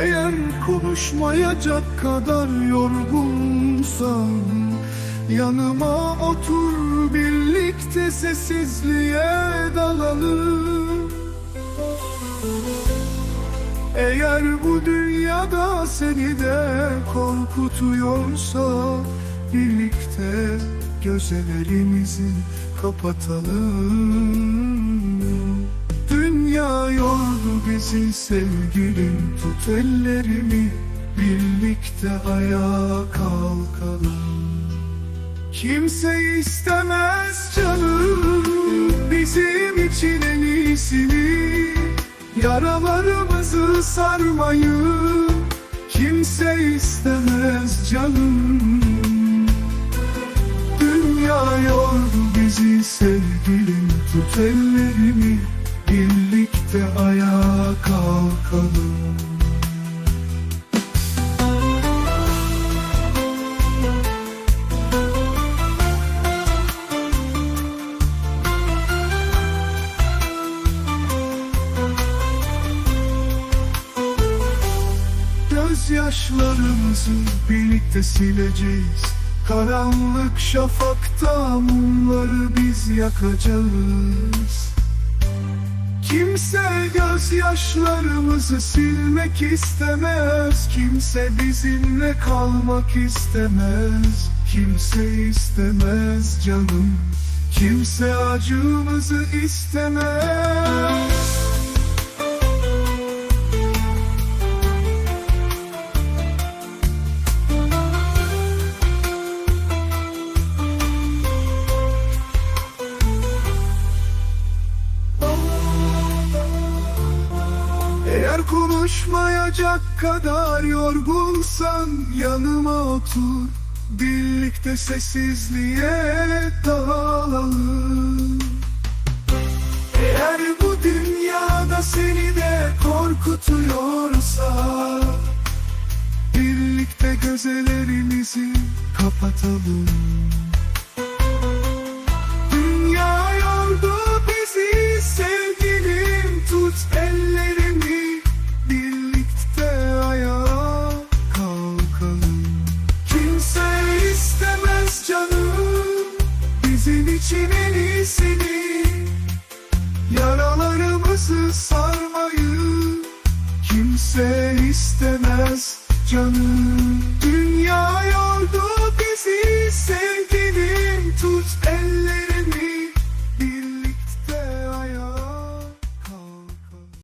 Eğer konuşmayacak kadar yorgunsan Yanıma otur birlikte sessizliğe dalalım. Eğer bu dünyada seni de korkutuyorsa Birlikte gözlerimizi kapatalım bizi sevgilim Tut ellerimi birlikte ayağa kalkalım. Kimse istemez canım Bizim için en iyisini. Yaralarımızı sarmayı Kimse istemez canım. Dünya yordu bizi sevgilim Tut ellerimi birlikte ayağa kalkalım. Gözyaşlarımızı birlikte sileceğiz. Karanlık şafakta mumları biz yakacağız Kimse gözyaşlarımızı silmek istemez. Kimse bizimle kalmak istemez. Kimse istemez canım. Kimse acımızı istemez Eğer konuşmayacak kadar yorgunsan yanıma otur. Birlikte sessizliğe dalalım Eğer bu dünyada seni de korkutuyorsa Birlikte gözlerimizi kapatalım en iyisini Yaralarımızı sarmayı kimse istemez canım